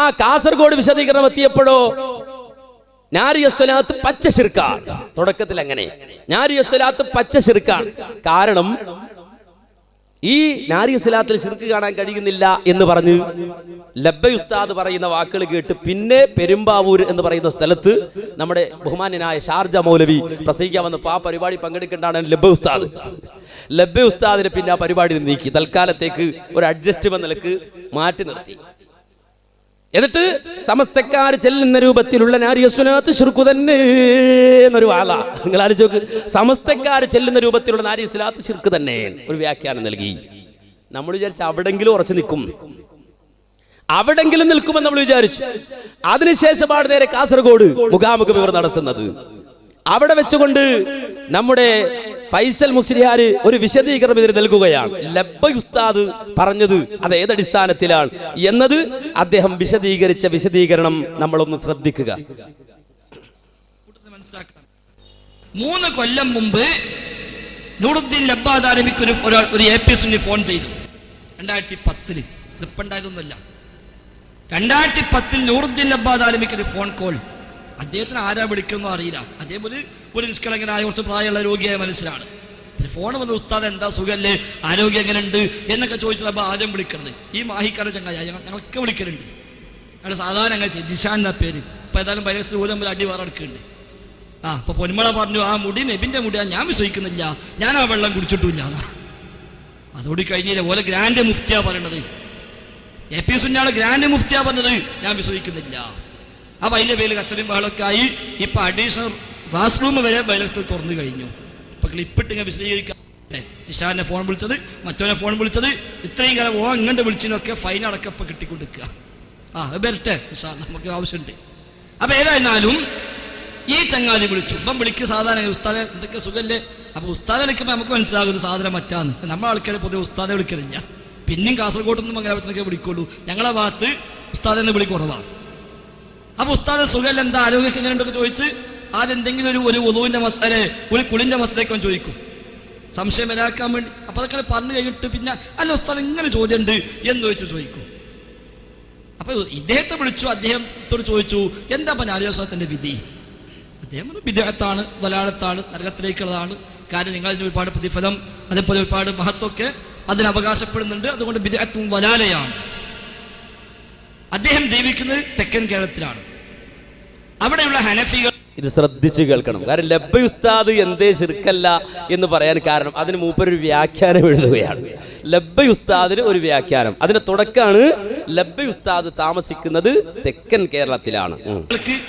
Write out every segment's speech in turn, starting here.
ആ കാസർഗോഡ് വിശദീകരണം എത്തിയപ്പോഴോ ഞാരിയസ്വലാത്ത് പച്ച ശിർക്കാണ്. തുടക്കത്തിൽ അങ്ങനെ. ഞാരിയസ്വലാത്ത് പച്ച ശിർക്കാണ്. കാരണം ഈ നാരിയസ്വലാത്തിൽ ശിർക്ക് കാണാൻ കഴിയുന്നില്ല എന്ന് പറഞ്ഞ് ലബ്ബ ഉസ്താദ് പറയുന്ന വാക്കുകൾ കേട്ട് പിന്നെ പെരുമ്പാവൂർ എന്ന് പറയുന്ന സ്ഥലത്ത് നമ്മുടെ ബഹുമാന്യനായ ഷാർജ മൗലവി പ്രസംഗിക്കാൻ വന്നപ്പോൾ ആ പരിപാടി ഉസ്താദ്. ലബ്ബ ഉസ്താദിനെ പിന്നെ ആ പരിപാടി നീക്കി. തൽക്കാലത്തേക്ക് ഒരു അഡ്ജസ്റ്റ്മെന്റ് നിലയ്ക്ക് മാറ്റി നിർത്തി. എന്നിട്ട് സമസ്തക്കാർ ചെല്ലുന്ന രൂപത്തിലുള്ള നാരിയസ്വനാത്ത് ശുർക്കു തന്നെ എന്നൊരു വാള നിങ്ങൾ ആലോചിച്ച് സമസ്തക്കാർ ചെല്ലുന്ന രൂപത്തിലുള്ള നാരിയസ്വലാത്ത് ശിർക്ക് തന്നെ. ഒരു വ്യാഖ്യാനം നൽകി. നമ്മൾ വിചാരിച്ച അവിടെങ്കിലും ഉറച്ചു നിൽക്കും. അവിടെങ്കിലും നിൽക്കുമെന്ന് നമ്മൾ വിചാരിച്ചു. അതിനുശേഷമാണ് നേരെ കാസർഗോഡ് മുഖാമുഖം ഇവർ നടത്തുന്നത്. അവിടെ വെച്ചുകൊണ്ട് നമ്മുടെ ഫൈസൽ മുസ്ലിയാർ ഒരു വിശദീകരണം ഇതിന് നൽകുകയാണ്. ലബ്ബ ഉസ്താദ് പറഞ്ഞത് അത് ഏതടിസ്ഥാനത്തിലാണ്? എന്നത് അദ്ദേഹം വിശദീകരിച്ച വിശദീകരണം നമ്മളൊന്ന് ശ്രദ്ധിക്കുക. മൂന്ന് കൊല്ലം മുമ്പ് നൂറുദ്ദീൻ ലബ്ബാദ് ആരംഭിക്ക് ഒരു ഒരാൾ ഒരു എ പി സുന്നി ഫോൺ ചെയ്തു. രണ്ടായിരത്തി പത്തിൽ ഇതിപ്പോ ഉണ്ടായതൊന്നുമല്ല. രണ്ടായിരത്തി പത്തിൽ നൂറുദ്ദീൻ ലബ്ബാദ് ആരംഭിക്ക് ഒരു ഫോൺ കോൾ. അദ്ദേഹത്തിന് ആരാ വിളിക്കുന്നു അറിയില്ല. അതേപോലെ ഒരു നിഷ്കളങ്കനായ കുറച്ച് പ്രായമുള്ള രോഗിയായ മനുഷ്യനാണ്. ഫോൺ വന്ന് ഉസ്താദ് എന്താ സുഖല്ലേ? ആരോഗ്യം എങ്ങനെയുണ്ട്? എന്നൊക്കെ ചോദിച്ചത് അപ്പൊ ആദ്യം വിളിക്കണത്. ഈ മാഹിക്കാരുടെ ചങ്ങായ ഞങ്ങളൊക്കെ വിളിക്കലുണ്ട്. അവിടെ സാധാരണ അങ്ങനെ. ജിഷാൻ എന്ന പേര്. ഇപ്പൊ ഏതായാലും വയസ്സ് പോലും തമ്മിൽ അടി വേറെടുക്കുന്നുണ്ട് ആ അപ്പൊ പൊന്മള പറഞ്ഞു ആ മുടി നബിന്റെ മുടിയാ ഞാൻ വിശ്വസിക്കുന്നില്ല. ഞാൻ ആ വെള്ളം കുടിച്ചിട്ടില്ല അതോടെ കഴിഞ്ഞില്ല ഓലെ ഗ്രാൻഡ് മുഫ്തിയാ പറയണത്. എ പി സുന്നാണ് ഗ്രാൻഡ് മുഫ്തിയാ പറഞ്ഞത് ഞാൻ വിശ്വസിക്കുന്നില്ല. അപ്പൊ അതിന്റെ പേര് കച്ചറയും ബഹളമൊക്കെ ആയി. ഇപ്പൊ അഡീഷണൽ ക്ലാസ് റൂം വരെ ബൈലക്സിൽ തുറന്നു കഴിഞ്ഞു. അപ്പൊ ക്ലിപ്പിട്ട് ഇങ്ങനെ വിശദീകരിക്കാൻ ജിഷാനെ ഫോൺ വിളിച്ചത് മറ്റവനെ ഫോൺ വിളിച്ചത് ഇത്രയും കാലം ഓ ഇങ്ങോട്ട് വിളിച്ചതിനൊക്കെ ഫൈൻ അടക്കം ഇപ്പൊ കിട്ടിക്കൊടുക്കുക. ആ വരട്ടെ അല്ലാ, നമുക്ക് ആവശ്യമുണ്ട്. അപ്പൊ ഏതായിരുന്നാലും ഈ ചങ്ങാതി വിളിച്ചു. ഇപ്പം വിളിക്കുക സാധാരണ ഉസ്താദെ എന്തൊക്കെ സുഖല്ലേ? അപ്പൊ ഉസ്താദെ വിളിക്കുമ്പോൾ നമുക്ക് മനസ്സിലാകുന്ന സാധനം മറ്റാന്ന്. നമ്മളെ ആൾക്കാരെ പൊതുവെ ഉസ്താദെ വിളിക്കലില്ല. പിന്നെയും കാസർഗോഡ് നിന്നും മംഗലാപുരത്തിനൊക്കെ വിളിക്കുള്ളൂ. ഞങ്ങളെ ഭാഗത്ത് ഉസ്താദെ എന്ന് വിളി കുറവാണ്. അപ്പൊ ഉസ്താദ് സുഖല്ല എന്താ ആരോഗ്യം എങ്ങനെയുണ്ടൊക്കെ ചോദിച്ച് അതെന്തെങ്കിലും ഒരു ഒരു ഒതുവിന്റെ മസാല ഒരു കുളിന്റെ മസാലയൊക്കെ ചോദിക്കും. സംശയം വരാക്കാൻ വേണ്ടി. അപ്പൊ അതൊക്കെ പറഞ്ഞു കഴിഞ്ഞിട്ട് പിന്നെ അല്ല ഉസ്താദ് ഇങ്ങനെ ചോദ്യമുണ്ട് എന്ന് ചോദിച്ച് ചോദിക്കും. അപ്പൊ ഇദ്ദേഹത്തെ വിളിച്ചു അദ്ദേഹത്തോട് ചോദിച്ചു എന്താ പറഞ്ഞ പനാലിയോത്സവത്തിന്റെ വിധി? അദ്ദേഹം വിദേഹത്താണ് ദലാളത്താണ് നരകത്തിലേക്കുള്ളതാണ്. കാരണം നിങ്ങൾ അതിന് ഒരുപാട് പ്രതിഫലം അതേപോലെ ഒരുപാട് മഹത്വമൊക്കെ അതിന് അവകാശപ്പെടുന്നുണ്ട്. അതുകൊണ്ട് വിദേഹത്തും വലാലയാണ്. അദ്ദേഹം ജീവിക്കുന്നത് തെക്കൻ കേരളത്തിലാണ്. അവിടെയുള്ള ഹനഫികൾ ഇത് ശ്രദ്ധിച്ച് കേൾക്കണം. കാരണം ലബ്ബ ഉസ്താദ് എന്തേ ശിർക്കല്ല എന്ന് പറയാൻ കാരണം അതിന് മൂപ്പരൊരു വ്യാഖ്യാനം എഴുതുകയാണ്. ലബ്ബ ഉസ്താദിന് ഒരു വ്യാഖ്യാനം. അതിന്റെ തുടക്കമാണ് ലബ്ബ ഉസ്താദ് താമസിക്കുന്നത് തെക്കൻ കേരളത്തിലാണ്.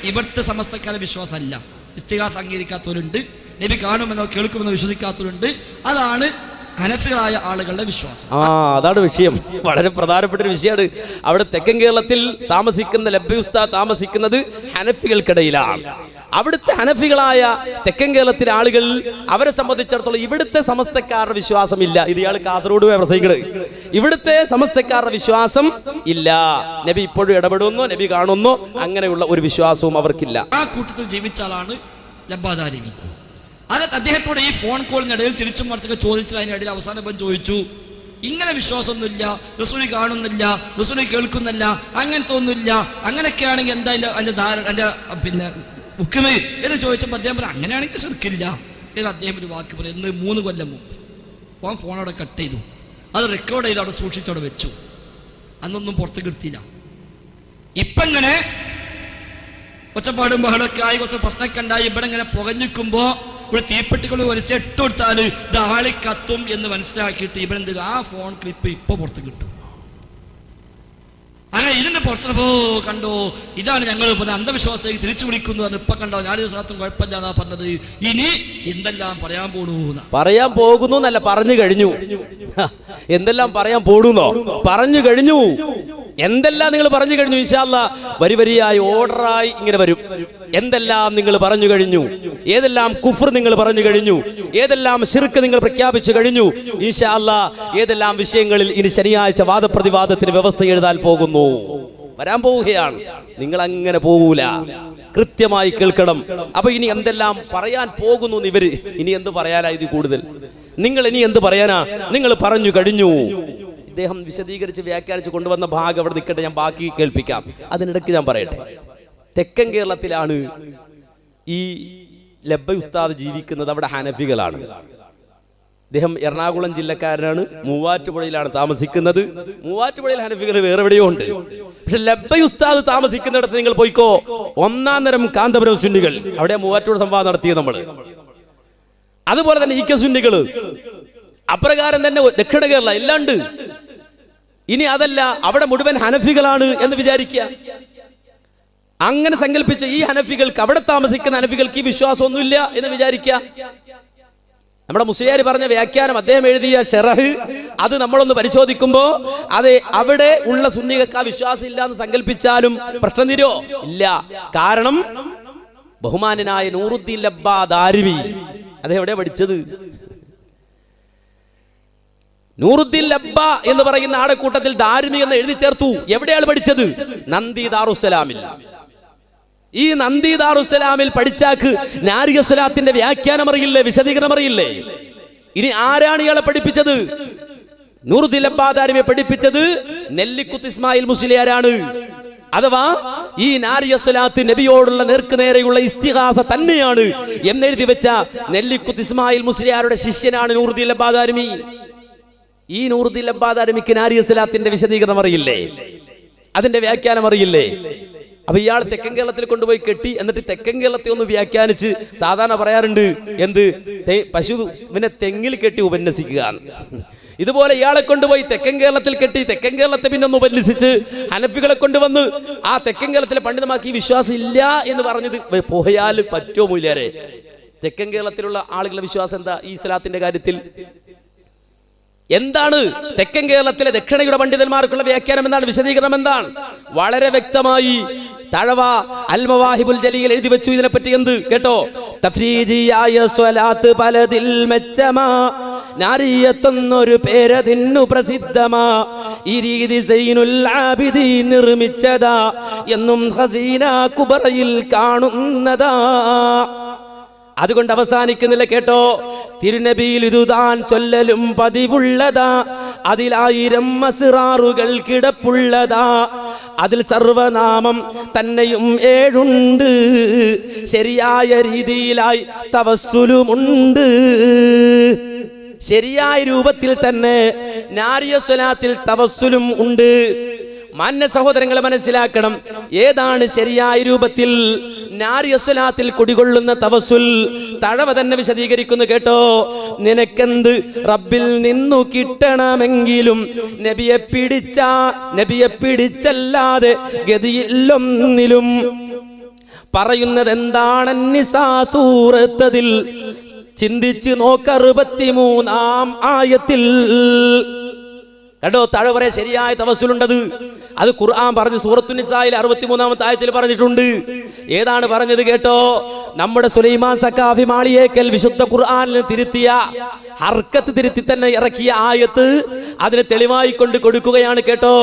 ഇവിടുത്തെ സമസ്തക്കാല വിശ്വാസമല്ല. ഇസ്തിഹാസ് അംഗീകരിക്കാത്തവരുണ്ട്. നബി കാണുമെന്നോ കേൾക്കുമെന്നോ വിശ്വസിക്കാത്തവരുണ്ട്. അതാണ് ഹനഫികളായ ആളുകളുടെ വിശ്വാസം. ആ അതാണ് വിഷയം. വളരെ പ്രധാനപ്പെട്ട ഒരു വിഷയമാണ്. അവിടെ തെക്കൻ കേരളത്തിൽ താമസിക്കുന്ന ലബ്യുസ്ത താമസിക്കുന്നത് ഹനഫികൾക്കിടയിലാണ്. അവിടുത്തെ ഹനഫികളായ തെക്കൻ കേരളത്തിലെ ആളുകൾ അവരെ സംബന്ധിച്ചിടത്തോളം ഇവിടുത്തെ സമസ്തക്കാരുടെ വിശ്വാസം ഇല്ല. ഇത് ഇയാൾ കാസർഗോഡ് പോയി പ്രസംഗിക്കുന്നത് ഇവിടുത്തെ സമസ്തക്കാരുടെ വിശ്വാസം ഇല്ല. നബി ഇപ്പോഴും ഇടപെടുന്നോ നബി കാണുന്നോ. അങ്ങനെയുള്ള ഒരു വിശ്വാസവും അവർക്കില്ല. ആ കൂട്ടത്തിൽ ജീവിച്ച ആളാണ് ലബ്ബാദാരിമി അത് അദ്ദേഹത്തോട് ഈ ഫോൺ കോളിനിടയിൽ തിരിച്ചും മറിച്ചൊക്കെ ചോദിച്ചത് അതിനിടയിൽ അവസാനം ചോദിച്ചു ഇങ്ങനെ വിശ്വാസമൊന്നുമില്ല റസൂലി കാണുന്നില്ല റസൂലി കേൾക്കുന്നില്ല അങ്ങനത്തെ ഒന്നുമില്ല അങ്ങനെയൊക്കെ ആണെങ്കിൽ എന്താ അതിന്റെ ധാരണ എന്റെ പിന്നെ ബുക്കിന് എന്ന് ചോദിച്ചപ്പോൾ അദ്ദേഹം പറഞ്ഞു അങ്ങനെയാണെങ്കിൽ ശരിക്കില്ല എന്ന് അദ്ദേഹം ഒരു വാക്ക് പറയും ഇന്ന് മൂന്ന് കൊല്ലം മുമ്പ് ഓൻ ഫോൺ അവിടെ കട്ട് ചെയ്തു. അത് റെക്കോർഡ് ചെയ്ത് അവിടെ സൂക്ഷിച്ചവിടെ വെച്ചു. അന്നൊന്നും പുറത്ത് കിട്ടിയില്ല ഇപ്പം ഒച്ചപ്പാടും ബഹളമൊക്കെ ആയി കുറച്ച് പ്രശ്നമൊക്കെ ഉണ്ടായി ഇവിടെ ഇങ്ങനെ പുകഞ്ഞിക്കുമ്പോ ഇവിടെ തീപ്പെട്ടികൾ വലിച്ച് ഇട്ട് കൊടുത്താൽ ദാളി കത്തും എന്ന് മനസ്സിലാക്കിയിട്ട് ഇവരെന്ത് ആ ഫോൺ ക്ലിപ്പ് ഇപ്പൊ പുറത്ത് കിട്ടും അങ്ങനെ ഇതിന്റെ പുറത്തപ്പോ കണ്ടോ? ഇതാണ് ഞങ്ങൾ പറഞ്ഞ അന്ധവിശ്വാസത്തേക്ക് തിരിച്ചു വിളിക്കുന്നത് ഇപ്പൊ കണ്ടോ? ഞാൻ ദിവസത്തും കുഴപ്പമില്ല എന്നാ പറഞ്ഞത്. ഇനി എന്തെല്ലാം പറയാൻ പോണു പറയാൻ പോകുന്നു എന്നല്ല പറഞ്ഞു കഴിഞ്ഞു. എന്തെല്ലാം പറയാൻ പോടുന്നോ പറഞ്ഞു കഴിഞ്ഞു. എന്തെല്ലാം നിങ്ങൾ പറഞ്ഞു കഴിഞ്ഞു ഇൻഷാല്ല വരി വരിയായി ഓർഡറായി ഇങ്ങനെ വരും. എന്തെല്ലാം നിങ്ങൾ പറഞ്ഞു കഴിഞ്ഞു? ഏതെല്ലാം കുഫർ നിങ്ങൾ പറഞ്ഞു കഴിഞ്ഞു? ഏതെല്ലാം ശിർക്ക് നിങ്ങൾ പ്രഖ്യാപിച്ചു കഴിഞ്ഞു? ഇൻഷാല്ല ഏതെല്ലാം വിഷയങ്ങളിൽ ഇനി ശനിയാഴ്ച വാദപ്രതിവാദത്തിന് വ്യവസ്ഥ എഴുതാൻ പോകുന്നു? വരാൻ പോവുകയാണ്. നിങ്ങൾ അങ്ങനെ പോകൂല കൃത്യമായി കേൾക്കണം. അപ്പൊ ഇനി എന്തെല്ലാം പറയാൻ പോകുന്നു ഇവർ? ഇനി എന്ത് പറയാനാ ഇത് കൂടുതൽ? നിങ്ങൾ ഇനി എന്ത് പറയാനാ? നിങ്ങൾ പറഞ്ഞു കഴിഞ്ഞു. ഇദ്ദേഹം വിശദീകരിച്ച് വ്യാഖ്യാനിച്ച് കൊണ്ടുവന്ന ഭാഗം അവിടെ നിൽക്കട്ടെ ഞാൻ ബാക്കി കേൾപ്പിക്കാം. അതിനിടയ്ക്ക് ഞാൻ പറയട്ടെ. തെക്കൻ കേരളത്തിലാണ് ഈ ലബ്ബ ഉസ്താദ് ജീവിക്കുന്നത് അവിടെ ഹനഫികളാണ്. അദ്ദേഹം എറണാകുളം ജില്ലക്കാരനാണ് മൂവാറ്റുപുഴയിലാണ് താമസിക്കുന്നത്. മൂവാറ്റുപുഴയിൽ ഹനഫികൾ വേറെ എവിടെയോ ഉണ്ട്. പക്ഷെ ലബ്ബ ഉസ്താദ് താമസിക്കുന്നിടത്ത് നിങ്ങൾ പോയിക്കോ. ഒന്നാം തരം കാന്തപുരം സുന്നികൾ. അവിടെ മൂവാറ്റുപുഴ സംവാദം നടത്തിയത് നമ്മൾ അതുപോലെ തന്നെ ഈക്ക സുന്നികൾ. അപ്രകാരം തന്നെ ദക്ഷിണ കേരള എല്ലാം ഉണ്ട്. ഇനി അതല്ല അവിടെ മുഴുവൻ ഹനഫികളാണ് എന്ന് വിചാരിക്കുക. അങ്ങനെ സങ്കല്പിച്ച ഈ ഹനഫികൾക്ക് അവിടെ താമസിക്കുന്ന ഹനഫികൾക്ക് ഈ വിശ്വാസമൊന്നുമില്ല എന്ന് വിചാരിക്കുക. നമ്മുടെ മുസ്ലിയാർ പറഞ്ഞ വ്യാഖ്യാനം അദ്ദേഹം എഴുതിയ ഷെറഹ് അത് നമ്മളൊന്ന് പരിശോധിക്കുമ്പോ അത് അവിടെ ഉള്ള സുന്നികൾക്ക് ആ വിശ്വാസം ഇല്ല എന്ന് സങ്കല്പിച്ചാലും പ്രശ്നം തീരോ ഇല്ല. കാരണം ബഹുമാനനായ നൂറുദ്ദീൻ ലബ്ബാ ദാരിവി അതെവിടെ പഠിച്ചത്? നൂറുദ്ദീൻ ലബ്ബ എന്ന് പറയുന്ന ആടക്കൂട്ടത്തിൽ ദാരുമി എന്ന് എഴുതി ചേർത്തു. എവിടെയാണ് പഠിച്ചത്? നന്ദി ദാറുസലാമിൽ ഈ നന്ദി ദാറുസലാമിൽ പഠിച്ചാക്ക് നാരികസ്വലാത്തിന്റെ വ്യാഖ്യാനം അറിയില്ലേ വിശദീകരണം അറിയില്ലേ? ഇനി ആരാണ് ഇയാളെ പഠിപ്പിച്ചത്? നൂറുദ്ദീൻ ലബ്ബ ദാരിമെ പഠിപ്പിച്ചത് നെല്ലിക്കുത്ത് ഇസ്മായിൽ മുസ്ലിയാരാണ്. അഥവാ ഈ നാരിയസ്വലാത്ത് നബിയോടുള്ള നേർക്ക് നേരെയുള്ള ഇസ്തിഹാസ തന്നെയാണ്. എന്നെഴുതി വെച്ച നെല്ലിക്കുത്ത് ഇസ്മായിൽ മുസ്ലിയാരുടെ ശിഷ്യനാണ് നൂറുദ്ദീൻ ലബ്ബാ ദാരിമി. ഈ നൂറുദ്ദീൻ ലബ്ബാദാരമിക്ക് നാരിയ സലാത്തിന്റെ വിശദീകരണം അറിയില്ലേ? അതിന്റെ വ്യാഖ്യാനം അറിയില്ലേ? അപ്പൊ ഇയാൾ തെക്കൻ കേരളത്തിൽ കൊണ്ടുപോയി കെട്ടി എന്നിട്ട് തെക്കൻ കേരളത്തെ ഒന്ന് വ്യാഖ്യാനിച്ച് സാധാരണ പറയാറുണ്ട് എന്ത്? പശു പിന്നെ തെങ്ങിൽ കെട്ടി ഉപന്യസിക്കുക ഇതുപോലെ ഇയാളെ കൊണ്ടുപോയി തെക്കൻ കേരളത്തിൽ കെട്ടി തെക്കൻ കേരളത്തെ പിന്നെ ഒന്ന് ഉപന്യസിച്ച് ഹനഫികളെ കൊണ്ടുവന്ന് ആ തെക്കൻ കേരളത്തിലെ പണ്ഡിതമാക്കി വിശ്വാസം ഇല്ല എന്ന് പറഞ്ഞത് പോയാൽ പറ്റുമോ മൂല്യാരെ? തെക്കൻ കേരളത്തിലുള്ള ആളുകളുടെ വിശ്വാസം എന്താ ഈ സ്വലാത്തിന്റെ കാര്യത്തിൽ? എന്താണ് തെക്കൻ കേരളത്തിലെ ദക്ഷിണയുടെ പണ്ഡിതന്മാർക്കുള്ള വ്യാഖ്യാനം എന്താണ്? വിശദീകരണം എന്താണ്? വളരെ വ്യക്തമായി തഴവ അൽമവാഹിബുൽ ജലീൽ എഴുതി വെച്ചു. ഇതിനെപ്പറ്റി എന്ത്? കേട്ടോ? തഫ്രീജിയായ സ്വലാത്ത് പലതിൽ മെച്ചമാ നാരിയത്തൊന്നൊരു പേരതിന്നു പ്രസിദ്ധമാ ഈ രീതി നിർമ്മിച്ചതാ എന്നും ഹസീന കുബറയിൽ കാണുന്നതാ. അതുകൊണ്ട് അവസാനിക്കുന്നില്ല കേട്ടോ. തിരുനബിയിൽ ഇതുതാൻ ചൊല്ലലും പതിവുള്ളതാ. അതിലായിരം മസിറാറുകൾ കിടപ്പുള്ളതാ. അതിൽ സർവനാമം തന്നെയും ഏഴുണ്ട്. ശരിയായ രീതിയിലായി തവസ്സുലുമുണ്ട്. ശരിയായ രൂപത്തിൽ തന്നെ നാരിയ സ്വലാത്തിൽ തവസ്സുലും ഉണ്ട്. മാന്യ സഹോദരങ്ങളെ മനസ്സിലാക്കണം. ഏതാണ് ശരിയായ രൂപത്തിൽ നാരിയസ്വലാത്തിൽ കുടികൊള്ളുന്ന തവസുൽ തഴവ തന്നെ വിശദീകരിക്കുന്നു കേട്ടോ. നിനക്കെന്ത്? റബ്ബിൽ നിന്നു കിട്ടണമെങ്കിലും നബിയെ പിടിച്ച നബിയെ പിടിച്ചല്ലാതെ ഗതിയില്ലൊന്നിലും പറയുന്നത് എന്താണ് നിസാസൂറത്തതിൽ ചിന്തിച്ച് നോക്ക് അറുപത്തിമൂന്നാം ആയത്തിൽ. കണ്ടോ തഴവരെ ശരിയായ തവസുലുണ്ടത് അത് ഖുർആൻ പറഞ്ഞു സൂറത്തുനിസായിൽ അറുപത്തി അറുപത്തിമൂന്നാമത്തെ ആയത്തിൽ പറഞ്ഞിട്ടുണ്ട്. ഏതാണ് പറഞ്ഞത് കേട്ടോ? നമ്മുടെ സുലൈമാൻ സക്കാഫി മാളിയേക്കൽ വിശുദ്ധ ഖുർആാനിൽ തിരുത്തിയ ഹർക്കത്ത് തിരുത്തി തന്നെ ഇറക്കിയ ആയത്ത് അതിന് തെളിവായി കൊണ്ട് കൊടുക്കുകയാണ് കേട്ടോ.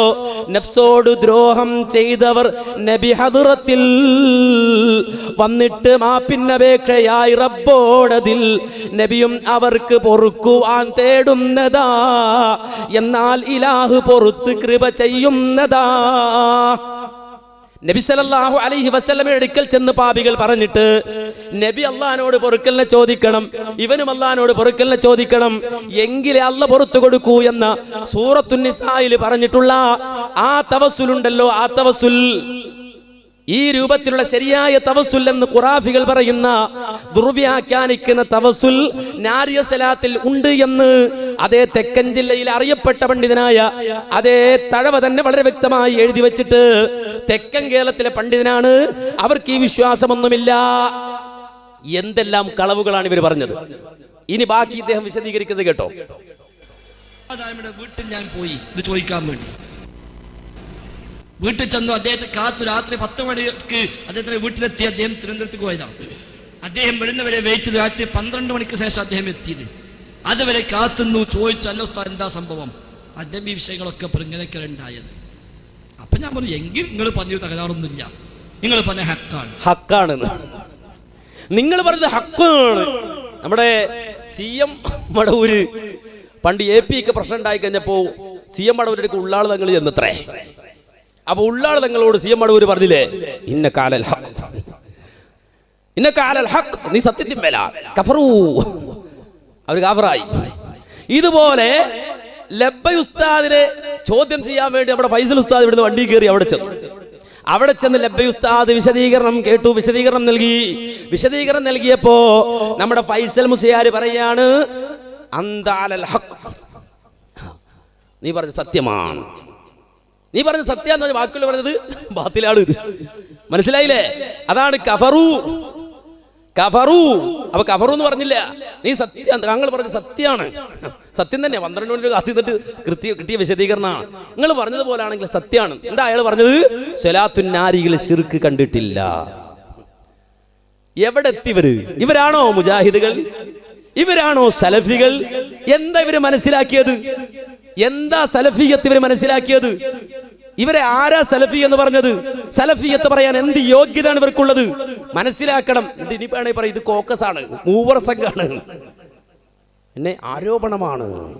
നഫ്സോട് ദ്രോഹം ചെയ്തവർ നബി ഹദുറത്തിൽ വന്നിട്ട് മാപ്പിന്നപേക്ഷയായി റബ്ബോടതിൽ നബിയും അവർക്ക് പൊറുക്കുവാൻ തേടുന്നതാ. എന്നാൽ ഇലാഹ് പൊറുത്ത് കൃപ ചെയ്യുന്നതാ. നബി സല്ലല്ലാഹു അലൈഹി വസല്ലമയുടെ അടുക്കൽ ചെന്ന് പാപികൾ പറഞ്ഞിട്ട് നബി അള്ളഹാനോട് പൊറുക്കലിനെ ചോദിക്കണം ഇവനും അള്ളഹാനോട് പൊറുക്കലിനെ ചോദിക്കണം എങ്കിലേ അല്ല പുറത്തു കൊടുക്കൂ എന്ന സൂറത്തുനിസായിൽ പറഞ്ഞിട്ടുള്ള ആ തവസുലുണ്ടല്ലോ ആ തവസുൽ ഈ രൂപത്തിലുള്ള ശരിയായ തവസുൽ എന്ന് ഖുറാഫികൾ പറയുന്ന ദുർവ്യാഖ്യാനിക്കുന്ന തവസുൽ നാരിയ സലാത്തിൽ ഉണ്ട് എന്ന് അതേ തെക്കൻ ജില്ലയിൽ അറിയപ്പെട്ട പണ്ഡിതനായ അതേ തഴവ തന്നെ വളരെ വ്യക്തമായി എഴുതി വെച്ചിട്ട് തെക്കൻ കേരളത്തിലെ പണ്ഡിതനാണ്. അവർക്ക് ഈ വിശ്വാസമൊന്നുമില്ല. എന്തെല്ലാം കളവുകളാണ് ഇവർ പറഞ്ഞത്? ഇനി ബാക്കി ഇദ്ദേഹം വിശദീകരിക്കുന്നത് കേട്ടോ. വീട്ടിൽ ഞാൻ പോയി ഇത് ചോദിക്കാൻ വേണ്ടി. വീട്ടിൽ ചെന്നു അദ്ദേഹത്തെ കാത്തു രാത്രി പത്ത് മണിക്ക് അദ്ദേഹത്തിന്റെ വീട്ടിലെത്തി അദ്ദേഹം തിരുവനന്തപുരത്തേക്ക് പോയതാണ്. അദ്ദേഹം വരുന്നവരെ വെയിറ്റ് ചെയ്ത്. രാത്രി പന്ത്രണ്ട് മണിക്ക് ശേഷം അദ്ദേഹം എത്തിയത്. അതുവരെ കാത്തുന്നു ചോദിച്ചു അല്ലോ സ്ഥലം എന്താ സംഭവം? അദ്ദേഹം ഈ വിഷയങ്ങളൊക്കെ പറഞ്ഞു ഇങ്ങനെയൊക്കെ ഉണ്ടായത്. അപ്പൊ ഞാൻ പറഞ്ഞു എങ്കിൽ നിങ്ങൾ പറഞ്ഞു തകരാറൊന്നുമില്ല. നിങ്ങൾ പറഞ്ഞ ഹക്കാണ്. ഹക്കാണ്. നിങ്ങൾ പറഞ്ഞത് ഹക്കാണ്. നമ്മുടെ സി എം മടവൂര് പണ്ട് എ പി ഒക്കെ പ്രശ്നം ഉണ്ടായി കഴിഞ്ഞപ്പോ സി എം മടവൂരിലേക്ക് ഉള്ളാൾ തങ്ങൾ ചെന്നത്രേ. അപ്പൊ ഉള്ളാൾ തങ്ങളോട് സി എം മടവൂര് പറഞ്ഞില്ലേ? ഇന്ന കാലൽ ഹക്ക് ഇന്ന കാലൽ ഹക്ക് നീ സത്യത്തിൽ മേല. കഫറൂ. അവർ കാഫറായി. ഇതുപോലെ ലബ്ബ ഉസ്താദിനെ ചോദ്യം ചെയ്യാൻ വേണ്ടി നമ്മുടെ ഫൈസൽ ഉസ്താദ് ഇവിടുന്ന് വണ്ടി കയറി അവിടെ ചെന്നു. അവിടെ ചെന്ന് ലബ്ബ ഉസ്താദ് വിശദീകരണം കേട്ടു. വിശദീകരണം നൽകി. വിശദീകരണം നൽകിയപ്പോ നമ്മുടെ ഫൈസൽ മുസിയാര് പറയാണ് അന്താലൽ നീ പറഞ്ഞ സത്യമാണ്. നീ പറഞ്ഞ സത്യം എന്ന് പറഞ്ഞ വാക്കുകൾ പറഞ്ഞത് ബാത്തിലാണ് മനസ്സിലായില്ലേ? അതാണ് കഫറു. കഫറു. അപ്പൊ കഫറു എന്ന് പറഞ്ഞില്ല. നീ സത്യം താങ്കൾ പറഞ്ഞ സത്യമാണ് സത്യം തന്നെ. പന്ത്രണ്ട് മണി കാത്തി നിന്നിട്ട് കൃത്യ കിട്ടിയ വിശദീകരണമാണ്. നിങ്ങൾ പറഞ്ഞതുപോലെ ആണെങ്കിൽ സത്യമാണ് എന്താ അയാൾ പറഞ്ഞത്? സ്വലാത്തുന്നാരികൾ ശിർക്ക് കണ്ടിട്ടില്ല. എവിടെ എത്തിവര് ഇവരാണോ മുജാഹിദുകൾ? ഇവരാണോ സലഫികൾ? എന്താ ഇവർ മനസ്സിലാക്കിയത്? എന്താ സലഫിയത്ത് ഇവർ മനസ്സിലാക്കിയത്? ഇവരെ ആരാ സലഫി എന്ന് പറഞ്ഞത്? സലഫിയത്ത് പറയാൻ എന്ത് യോഗ്യതയാണ് ഇവർക്കുള്ളത്? മനസ്സിലാക്കണം. എന്റെ വേണേ പറയും ഇത് കോക്കസ് ആണ്. മൂവർ സംഘാണ്. എന്നെ ആരോപണമാണ്.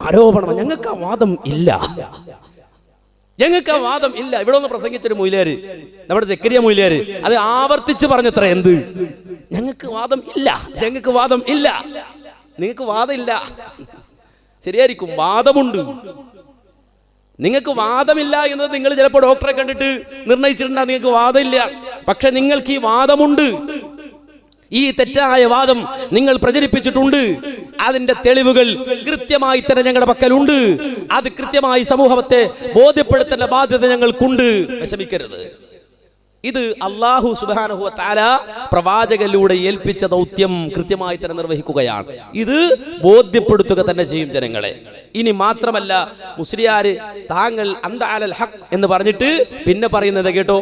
ആരോപണം ഞങ്ങൾക്ക് ആ വാദം ഇല്ല. ഞങ്ങൾക്ക് ആ വാദം ഇല്ല. ഇവിടെ ഒന്ന് പ്രസംഗിച്ചൊരു മൊയിലേര്. നമ്മുടെ സെക്കരിയ മൊയിലേര്. അത് ആവർത്തിച്ച് പറഞ്ഞത്ര എന്ത്? ഞങ്ങൾക്ക് വാദം ഇല്ല. ഞങ്ങൾക്ക് വാദം ഇല്ല. നിങ്ങൾക്ക് വാദം ഇല്ല. ശരിയായിരിക്കും. വാദമുണ്ട്. നിങ്ങൾക്ക് വാദമില്ല എന്നത് നിങ്ങൾ ചിലപ്പോൾ ഡോക്ടറെ കണ്ടിട്ട് നിർണയിച്ചിട്ടുണ്ടാകും നിങ്ങൾക്ക് വാദമില്ല. പക്ഷെ നിങ്ങൾക്ക് ഈ വാദമുണ്ട്. ഈ തെറ്റായ വാദം നിങ്ങൾ പ്രചരിപ്പിച്ചിട്ടുണ്ട്. അതിന്റെ തെളിവുകൾ കൃത്യമായി തന്നെ ഞങ്ങളുടെ പക്കലുണ്ട്. അത് കൃത്യമായി സമൂഹത്തെ ബോധ്യപ്പെടുത്തേണ്ട ബാധ്യത ഞങ്ങൾക്കുണ്ട്. വിഷമിക്കരുത്. ഇത് അള്ളാഹു സുബാനഹു താല പ്രവാചകനിലൂടെ ഏൽപ്പിച്ച ദൗത്യം കൃത്യമായി തന്നെ നിർവഹിക്കുകയാണ്. ഇത് ബോധ്യപ്പെടുത്തുക തന്നെ ചെയ്യും ജനങ്ങളെ. ഇനി മാത്രമല്ല മുസ്ലിയാര് താങ്കൾ അന്താലൽ ഹക്ക് എന്ന് പറഞ്ഞിട്ട് പിന്നെ പറയുന്നത് കേട്ടോ?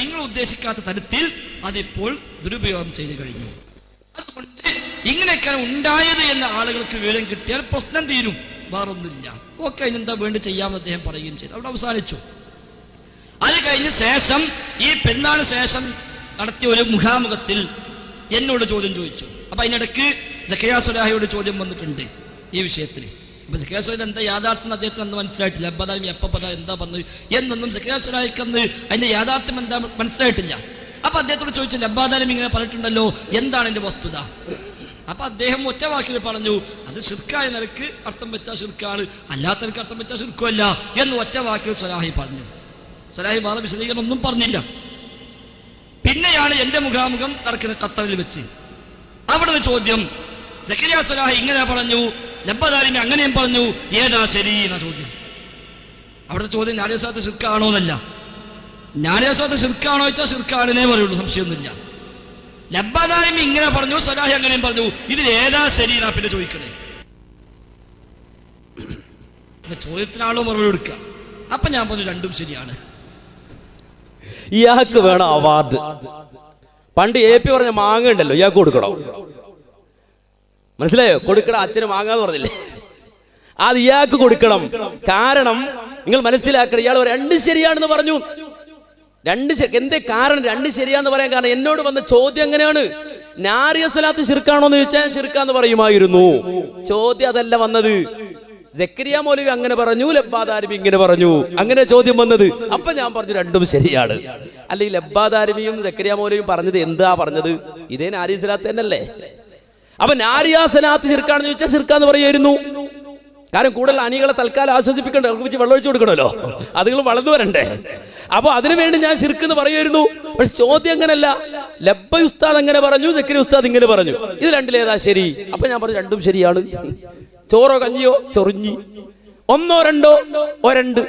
നിങ്ങൾ ഉദ്ദേശിക്കാത്ത തരത്തിൽ അതിപ്പോൾ ദുരുപയോഗം ചെയ്തു കഴിഞ്ഞു. അതുകൊണ്ട് ഇങ്ങനെയൊക്കെയാണ് ഉണ്ടായത് എന്ന ആളുകൾക്ക് വിവരം കിട്ടിയാൽ പ്രശ്നം തീരും. വേറൊന്നുമില്ല. ഓക്കെ അതിനെന്താ വേണ്ടി ചെയ്യാമെന്ന് അദ്ദേഹം പറയുകയും ചെയ്തു. അവിടെ അവസാനിച്ചു. അത് കഴിഞ്ഞ ശേഷം ഈ പെരുന്നാൾ ശേഷം നടത്തിയ ഒരു മുഖാമുഖത്തിൽ എന്നോട് ചോദ്യം ചോദിച്ചു. അപ്പൊ അതിനിടക്ക് സഖിയാ സുലാഹിയോട് ചോദ്യം വന്നിട്ടുണ്ട് ഈ വിഷയത്തിൽ. അപ്പൊ സഖിയാ സുലാഹി എന്താ യാഥാർത്ഥ്യം അദ്ദേഹത്തിന് അന്ന് മനസ്സിലായിട്ടില്ല. അബ്ബാദാലും എപ്പ എന്താ പറഞ്ഞത് എന്നൊന്നും സഖിയാ സുലാഹിക്ക് അന്ന് അതിന്റെ യാഥാർത്ഥ്യം എന്താ മനസ്സിലായിട്ടില്ല. അപ്പൊ അദ്ദേഹത്തോട് ചോദിച്ചു അബ്ബാദാലും ഇങ്ങനെ പറഞ്ഞിട്ടുണ്ടല്ലോ എന്താണ് എന്റെ വസ്തുത? അപ്പൊ അദ്ദേഹം ഒറ്റ വാക്കിൽ പറഞ്ഞു അത് ഷിർക്കായ നിലയ്ക്ക് അർത്ഥം വെച്ചാൽ ഷിർക്കാണ് അല്ലാത്ത അർത്ഥം വെച്ചാൽ ഷിർക്കുമല്ല എന്ന് ഒറ്റ വാക്കിൽ സുലാഹി പറഞ്ഞു. സ്വലാഹി ബാല വിശദീകരണം ഒന്നും പറഞ്ഞില്ല. പിന്നെയാണ് എന്റെ മുഖാമുഖം നടക്കുന്ന ഖത്തറിൽ വെച്ച്. അവിടെ ചോദ്യം സക്കരിയ സലാഹി ഇങ്ങനെ പറഞ്ഞു ലബ്ബദാരിമി അങ്ങനെയും പറഞ്ഞു ഏതാ ശരി എന്ന ചോദ്യം. അവിടുത്തെ ചോദ്യം ഞാനേസാത്ത് ശിർക്കാണോ എന്നല്ല. ഞാനേസാത്ത് ശിർക്കാണോ വെച്ചാൽ ശിർക്കാണെന്നേ പറയുള്ളൂ സംശയമൊന്നുമില്ല. ലബ്ബദാരിമി ഇങ്ങനെ പറഞ്ഞു സലാഹി അങ്ങനെയും പറഞ്ഞു ഇതിൽ ഏതാ ശരി എന്നാ പിന്നെ ചോദിക്കണേ. ചോദ്യത്തിനാളോ മറുപടി കൊടുക്കുക? അപ്പൊ ഞാൻ പറഞ്ഞു രണ്ടും ശരിയാണ്. ഇയാൾക്ക് വേണം അവാർഡ്. പണ്ട് എ പി പറഞ്ഞ മാങ്ങ ഉണ്ടല്ലോ ഇയാൾക്ക് കൊടുക്കണോ? മനസ്സിലായോ? കൊടുക്കണ അച്ഛന് മാങ്ങ എന്ന് പറഞ്ഞില്ലേ? അത് ഇയാൾക്ക് കൊടുക്കണം. കാരണം നിങ്ങൾ മനസ്സിലാക്കണം ഇയാൾ രണ്ട് ശരിയാണെന്ന് പറഞ്ഞു. രണ്ട് എന്തേ കാരണം? രണ്ട് ശരിയാന്ന് പറയാൻ കാരണം എന്നോട് വന്ന ചോദ്യം എങ്ങനെയാണ്? നാരിയ ശിർക്കാണോ എന്ന് ചോദിച്ചാൽ ശിർക്കാന്ന് പറയുമായിരുന്നു. ചോദ്യം അതല്ല വന്നത്. ജക്കരിയ മൗലവി അങ്ങനെ പറഞ്ഞു ലബ്ബാദാരിമി ഇങ്ങനെ പറഞ്ഞു. അങ്ങനെ ചോദ്യം വന്നത്. അപ്പൊ ഞാൻ പറഞ്ഞു രണ്ടും ശരിയാണ്. അല്ല ഈ ലബ്ബാദാരിമിയും ജക്കരിയ മൗലവിയും പറഞ്ഞത് എന്താ പറഞ്ഞത്? ഇതേ നാരിയ സ്വലാത്ത് തന്നെയല്ലേ? അപ്പൊ നാരിയാസനാത്ത് ശിർക്കാണെന്ന് ചോദിച്ചാൽ ചെറുക്കാന്ന് പറയായിരുന്നു. കാരണം കൂടുതൽ അണികളെ തൽക്കാലം ആശ്വസിപ്പിക്കണ്ട? വെച്ച് വെള്ളമൊഴിച്ചു കൊടുക്കണമല്ലോ. അതുകൾ വളർന്നു വരണ്ടേ? അപ്പൊ അതിനു വേണ്ടി ഞാൻ ശിർക്ക് പറയുമായിരുന്നു. പക്ഷെ ചോദ്യം അങ്ങനല്ല. ലബ്ബ ഉസ്താദ് അങ്ങനെ പറഞ്ഞു സക്കരി ഉസ്താദ് ഇങ്ങനെ പറഞ്ഞു. ഇത് രണ്ടിലേതാ ശരി? അപ്പൊ ഞാൻ പറഞ്ഞു രണ്ടും ശരിയാണ്. ചോറോ കഞ്ഞിയോ? ചൊറിഞ്ഞി. ഒന്നോ രണ്ടോ? ഒരണ്ട്.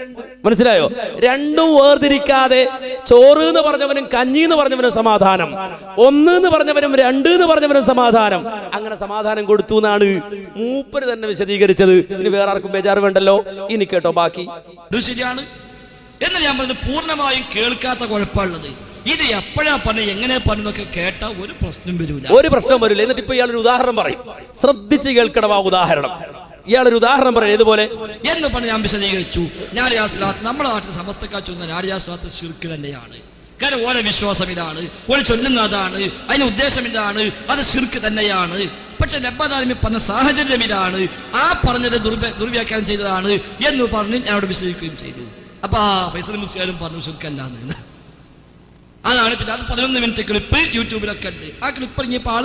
മനസ്സിലായോ? രണ്ടും വേർതിരിക്കാതെ ചോറ് എന്ന് പറഞ്ഞവനും കഞ്ഞി എന്ന് പറഞ്ഞവനും സമാധാനം. ഒന്ന് എന്ന് പറഞ്ഞവനും രണ്ട് എന്ന് പറഞ്ഞവനും സമാധാനം. അങ്ങനെ സമാധാനം കൊടുത്തു എന്നാണ് മൂപ്പര് തന്നെ വിശദീകരിച്ചത്. ഇനി വേറെ ആർക്കും ബേജാറ് വേണ്ടല്ലോ. ഇനി കേട്ടോ ബാക്കി. ശരിയാണ്. എന്നാൽ ഞാൻ പറഞ്ഞത് പൂർണമായും കേൾക്കാത്ത കുഴപ്പമുള്ളത് ഇത് എപ്പോഴാ പറഞ്ഞു എങ്ങനെ പറഞ്ഞൊക്കെ കേട്ട ഒരു പ്രശ്നം വരില്ല ഒരു പ്രശ്നം വരില്ല എന്നിട്ട് ഇപ്പൊ ഇയാളൊരു ഉദാഹരണം പറയും. ശ്രദ്ധിച്ച് കേൾക്കണം ആ ഉദാഹരണം. ഇയാളൊരു ഉദാഹരണം പറയും ഇതുപോലെ എന്ന് പറഞ്ഞ് ഞാൻ വിശദീകരിച്ചു. ഞാരിയാസ്ലാത്ത് നമ്മുടെ നാട്ടിൽ സമസ്തക്കാർ ചൊല്ലുന്ന ഞാരിയാസ്ലാത്ത് ശിർക്ക് തന്നെയാണ്. കാരണം ഓരോ വിശ്വാസം ഇതാണ് ഓരോ ചൊല്ലുന്ന അതാണ് അതിന് ഉദ്ദേശം ഇതാണ് അത് ശിർക്ക് തന്നെയാണ്. പക്ഷെ ലബ്ബാദാലിമി പറഞ്ഞ സാഹചര്യം ഇതാണ്. ആ പറഞ്ഞത് ദുർവ്യ ദുർവ്യാഖ്യാനം ചെയ്തതാണ് എന്ന് പറഞ്ഞ് ഞാനോട് വിശദീകരിക്കുകയും ചെയ്തു. അപ്പൊ ആ ഫൈസൽ മുസ്ലിയാലും പറഞ്ഞു ശുൽക്കല്ലാന്ന് അതാണ് പിന്നെ അത് പതിനൊന്ന് മിനിറ്റ് ക്ലിപ്പ് യൂട്യൂബിലൊക്കെ ഉണ്ട്. ആ ക്ലിപ്പ് ഇറങ്ങിയപ്പോൾ ആൾ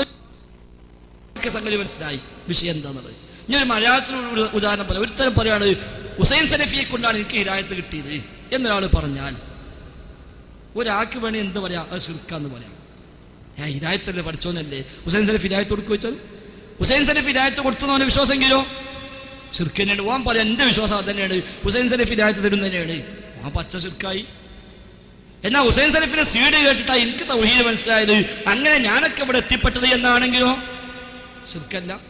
സംഗതി മനസ്സിലായി. വിഷയം എന്താണെന്നുള്ളത് ഞാൻ ഒരു മലയാളത്തിലൊരു ഉദാഹരണം പറയാം. ഒരുത്തരം പറയാണ് ഹുസൈൻ സലഫിയെ കൊണ്ടാണ് എനിക്ക് ഹിരായത്ത് കിട്ടിയത് എന്നൊരാൾ പറഞ്ഞാൽ ഒരാൾക്ക് വേണേ എന്ത് പറയാം? അത് ശുർക്കാന്ന് പറയാം. ഞാൻ ഹിരായത്തല്ലേ പഠിച്ചോന്നല്ലേ ഹുസൈൻ സലഫ് ഹിരായത്ത് കൊടുക്കുക വെച്ചാൽ ഹുസൈൻ സലഫ് ഹിരായത്ത് കൊടുത്തു എന്ന് വിശ്വാസമെങ്കിലോ ശുർക്കന്നെയാണ്. ഓൻ പറയാം എന്റെ വിശ്വാസം അത് തന്നെയാണ്. ഹുസൈൻ സലഫ് ഹിരായത്ത് തരും തന്നെയാണ് ആ പച്ച ശിർക്കായി. എന്നാൽ ഹുസൈൻ സലഫിനെ സീഡ് കേട്ടിട്ടാ എനിക്ക് തൗഹീദ് മനസ്സിലായത്. അങ്ങനെ ഞാനൊക്കെ ഇവിടെ എത്തിപ്പെട്ടത് എന്നാണെങ്കിലോ? ശരിക്കല്ല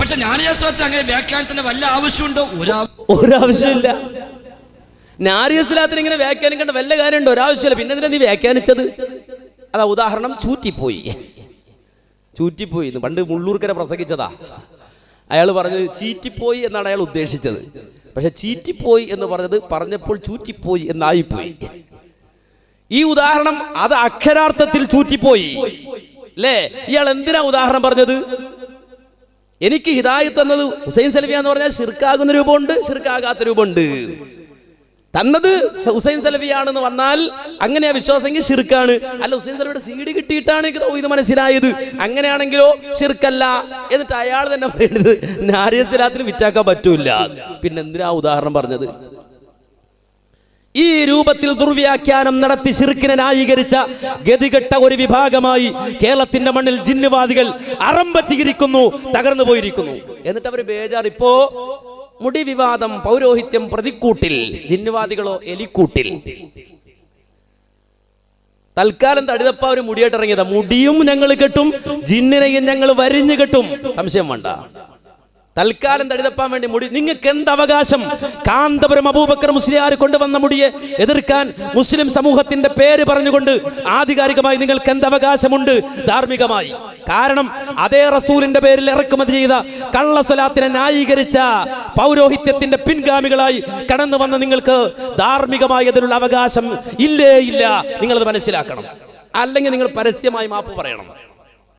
പക്ഷെ ഞാൻ അങ്ങനെ വ്യാഖ്യാനത്തിന് വല്ല ആവശ്യമുണ്ടോ? ഒരാ ഒരാവശ്യമില്ല. നാരിയസ്ലാത്തിന് ഇങ്ങനെ വ്യാഖ്യാനിക്കേണ്ട വല്ല കാര്യമുണ്ടോ? ഒരാവശ്യമില്ല. പിന്നെ എന്തിനാ നീ വ്യാഖ്യാനിച്ചത്? അതാ ഉദാഹരണം ചൂറ്റിപ്പോയി. ചൂറ്റിപ്പോയി പണ്ട് മുള്ളൂർക്കര പ്രസംഗിച്ചതാ. അയാൾ പറഞ്ഞത് ചീറ്റിപ്പോയി എന്നാണ് അയാൾ ഉദ്ദേശിച്ചത്. പക്ഷെ ചീറ്റിപ്പോയി എന്ന് പറഞ്ഞത് പറഞ്ഞപ്പോൾ ചൂറ്റിപ്പോയി എന്നായിപ്പോയി. ഈ ഉദാഹരണം അത് അക്ഷരാർത്ഥത്തിൽ ചൂറ്റിപ്പോയി. അല്ലേ ഇയാൾ എന്തിനാ ഉദാഹരണം പറഞ്ഞത്? എനിക്ക് ഹിദായത്ത് തന്നത് ഹുസൈൻ സലഫിയ എന്ന് പറഞ്ഞാൽ ഷിർക്കാകുന്ന രൂപമുണ്ട് ഷിർക്കാകാത്ത രൂപമുണ്ട്. തന്നത് ഹുസൈൻ സലഫിയാണെന്ന് വന്നാൽ അങ്ങനെയാ വിശ്വാസമെങ്കിൽ ശിർക്കാണ്. അല്ല ഹുസൈൻ സലഫിയുടെ സീഡ് കിട്ടിയിട്ടാണ് എനിക്ക് ഇത് മനസ്സിലായത്. അങ്ങനെയാണെങ്കിലോ ശിർക്കല്ല എന്നിട്ട് അയാൾ തന്നെ പറയുന്നത് നാരിയസിലാത്തിന് വിറ്റാക്കാൻ പറ്റൂല. പിന്നെ എന്തിനാ ഉദാഹരണം പറഞ്ഞത്? ഈ രൂപത്തിൽ ദുർവ്യാഖ്യാനം നടത്തി ശിർക്കിനെ ന്യായീകരിച്ച ഗതികെട്ട ഒരു വിഭാഗമായി കേരളത്തിന്റെ മണ്ണിൽ ജിന്നുവാദികൾ അറമ്പത്തിയിരിക്കുന്നു തകർന്നു പോയിരിക്കുന്നു. എന്നിട്ട് അവർ ബേജാർ ഇപ്പോ മുടി വിവാദം പൗരോഹിത്യം പ്രതിക്കൂട്ടിൽ ജിന്നുവാദികളോ എലിക്കൂട്ടിൽ. തൽക്കാലം തടിതപ്പ ഒരു മുടിയായിട്ട് ഇറങ്ങിയതാ മുടിയും ഞങ്ങൾ കെട്ടും ജിന്നിനെയും ഞങ്ങൾ വരിഞ്ഞു കെട്ടും. സംശയം വേണ്ട. തൽക്കാലം തടിതപ്പാൻ വേണ്ടി മുടി. നിങ്ങൾക്ക് എന്ത് അവകാശം കാന്തപുരം അബൂബക്കർ മുസ്ലിയാർ കൊണ്ടുവന്ന മുടിയെ എതിർക്കാൻ മുസ്ലിം സമൂഹത്തിന്റെ പേര് പറഞ്ഞുകൊണ്ട് ആധികാരികമായി നിങ്ങൾക്ക് എന്ത് അവകാശമുണ്ട് ധാർമ്മികമായി. കാരണം അതേ റസൂലിന്റെ പേരിൽ ഇറക്കുമതി ചെയ്ത കള്ളസ്വലാത്തിനെ ന്യായീകരിച്ച പൗരോഹിത്യത്തിന്റെ പിൻഗാമികളായി കടന്നു വന്ന നിങ്ങൾക്ക് ധാർമ്മികമായി അതിനുള്ള അവകാശം ഇല്ലേ ഇല്ല? നിങ്ങളത് മനസ്സിലാക്കണം. അല്ലെങ്കിൽ നിങ്ങൾ പരസ്യമായി മാപ്പ് പറയണം.